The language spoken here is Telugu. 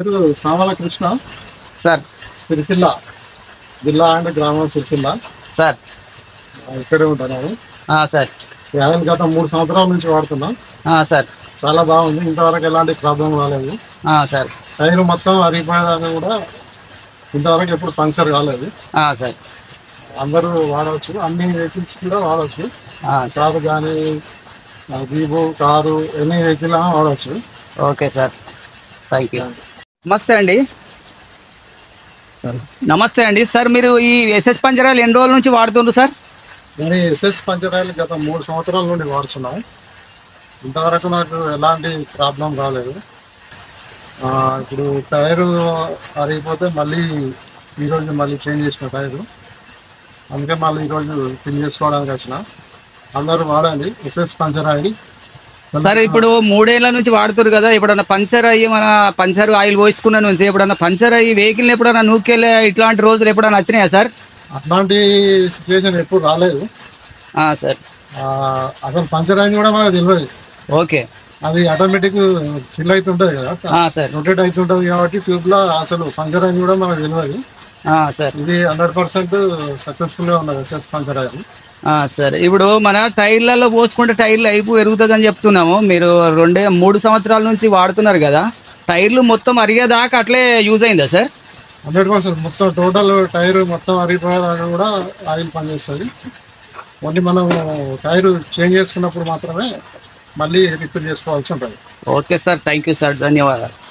పేరు సామల కృష్ణ సార్. సిరిసిల్ల. జిల్లా అండ్ గ్రామం సిరిసిల్ల. సార్. ఇక్కడే ఉంటాను ఆ, సార్. యాభై గత మూడు సంవత్సరాల నుంచి వాడుతున్నా. సార్. చాలా బాగుంది. ఇంతవరకు ఎలాంటి ప్రాబ్లం రాలేదు. సార్. టైర్ మొత్తం అరిగిపోయేదాకా కూడా ఇంతవరకు ఎప్పుడు పంక్చర్ కాలేదు. సార్. అందరూ వాడవచ్చు. అన్ని వెహికల్స్ కూడా వాడవచ్చు. సార్. కానీ జీబు కారు ఎన్ని వెహికల్ వాడవచ్చు. Okay sir. థ్యాంక్ యూ నమస్తే అండి. నమస్తే అండి. సార్ మీరు ఈ ఎస్ఎస్ పంజరాలు ఎన్ని రోజుల నుంచి వాడుతుండ్రు సార్? నేను ఎస్ఎస్ పంచరాయలు గత మూడు సంవత్సరాల నుండి వాడుతున్నాం. ఇంతవరకు నాకు ఎలాంటి ప్రాబ్లం రాలేదు. ఇప్పుడు టైరు అరిగిపోతే మళ్ళీ ఈరోజు మళ్ళీ చేంజ్ చేసిన టైరు. అందుకే మళ్ళీ ఈరోజు ఫిల్ చేసుకోవడానికి వచ్చిన. అందరూ వాడండి ఎస్ఎస్ పంచర్ ఆయిల్ సార్ ఇప్పుడు మూడేళ్ళ నుంచి వాడుతున్నారు కదా ఎప్పుడన్నా పంచర్ అయ్యి మన పంచర్ ఆయిల్ పోసుకున్న నుంచి ఎప్పుడన్నా పంచర్ అయ్యి వెహికల్ ఎప్పుడన్నా నూకెళ్ళే ఇట్లాంటి రోజులు ఎప్పుడన్నా వచ్చినాయా సార్? అట్లాంటి సిచ్యువేషన్ ఎప్పుడు రాలేదు. ఆ, సార్. అసలు పంచర్ అయింది కూడా మనకు తెలియదు. ఓకే. అది ఆటోమేటిక్ ఫిల్ అవుతుంటది కదా. సార్. రొటేట్ అవుతుంటది కాబట్టి ట్యూబ్లో అసలు పంచర్ అయింది కూడా మనకు తెలియదు. సార్. ఇది హండ్రెడ్ పర్సెంట్ సక్సెస్ఫుల్గా ఉన్నది ఆ, సరే. ఇప్పుడు మన టైర్లలో పోసుకుంటే టైర్లు అయిపు పెరుగుతుందని చెప్తున్నాము. మీరు రెండే మూడు సంవత్సరాల నుంచి వాడుతున్నారు కదా. టైర్లు మొత్తం అరిగేదాకా అట్లే యూజ్ అయిందా సార్? Hundred percent. మొత్తం టోటల్ టైర్ మొత్తం అరిగిపోయేదాకా కూడా ఆయిల్ పనిచేస్తుంది. ఓన్లీ మనం టైర్ చేంజ్ చేసుకున్నప్పుడు మాత్రమే మళ్ళీ రిపేర్ చేసుకోవాల్సి ఉంటుంది. Okay sir. Thank you sir. ధన్యవాదాలు.